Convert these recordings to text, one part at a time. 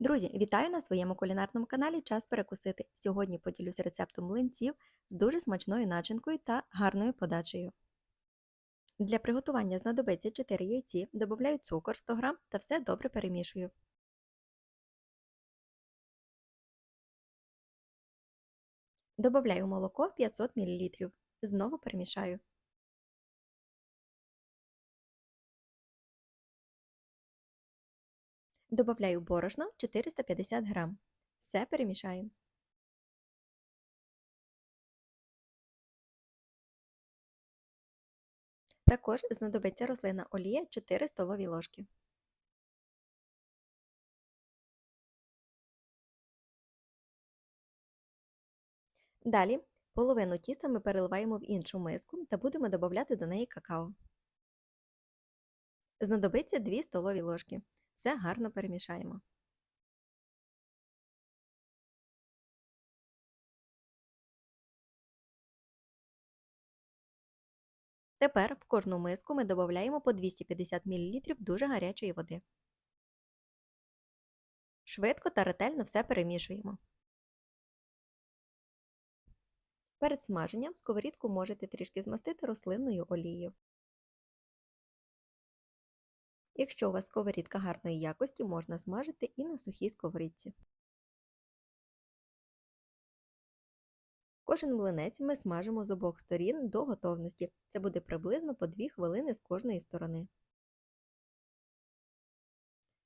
Друзі, вітаю на своєму кулінарному каналі Час перекусити. Сьогодні поділюсь рецептом млинців з дуже смачною начинкою та гарною подачею. Для приготування знадобиться 4 яйці, додаю цукор 100 г та все добре перемішую. Добавляю молоко 500 мл. Знову перемішаю. Добавляю борошно 450 г. Все перемішаємо. Також знадобиться рослина олія 4 столові ложки. Далі половину тіста ми переливаємо в іншу миску та будемо додавати до неї какао. Знадобиться 2 столові ложки. Все гарно перемішаємо. Тепер в кожну миску ми додаємо по 250 мл дуже гарячої води. Швидко та ретельно все перемішуємо. Перед смаженням сковорідку можете трішки змастити рослинною олією. Якщо у вас сковорідка гарної якості, можна смажити і на сухій сковорідці. Кожен млинець ми смажимо з обох сторін до готовності. Це буде приблизно по 2 хвилини з кожної сторони.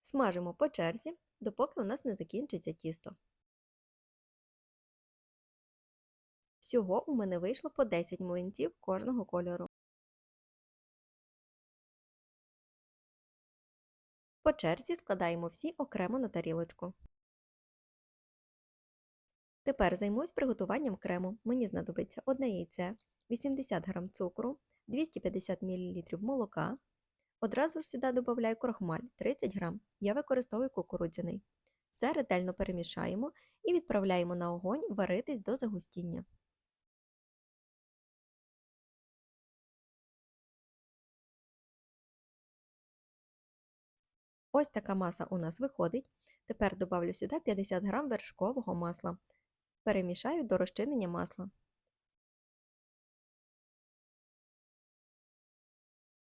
Смажимо по черзі, допоки у нас не закінчиться тісто. Всього у мене вийшло по 10 млинців кожного кольору. По черзі складаємо всі окремо на тарілочку. Тепер займусь приготуванням крему. Мені знадобиться одне яйце, 80 г цукру, 250 мл молока. Одразу ж сюди додаю крохмаль 30 г. Я використовую кукурудзяний. Все ретельно перемішаємо і відправляємо на огонь варитись до загустіння. Ось така маса у нас виходить. Тепер добавлю сюди 50 г вершкового масла. Перемішаю до розчинення масла.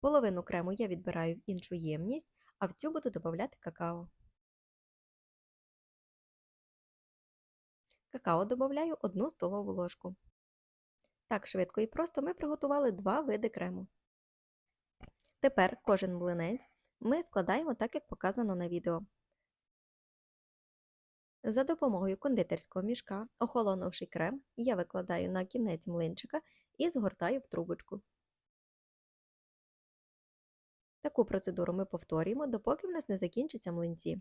Половину крему я відбираю в іншу ємність, а в цю буду додавати какао. Какао додаю 1 столову ложку. Так швидко і просто ми приготували два види крему. Тепер кожен млинець ми складаємо так, як показано на відео. За допомогою кондитерського мішка, охолонувши крем, я викладаю на кінець млинчика і згортаю в трубочку. Таку процедуру ми повторюємо, допоки в нас не закінчаться млинці.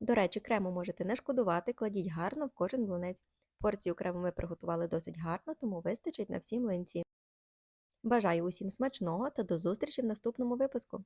До речі, крему можете не шкодувати, кладіть гарно в кожен млинець. Порцію крему ми приготували досить гарно, тому вистачить на всі млинці. Бажаю усім смачного та до зустрічі в наступному випуску!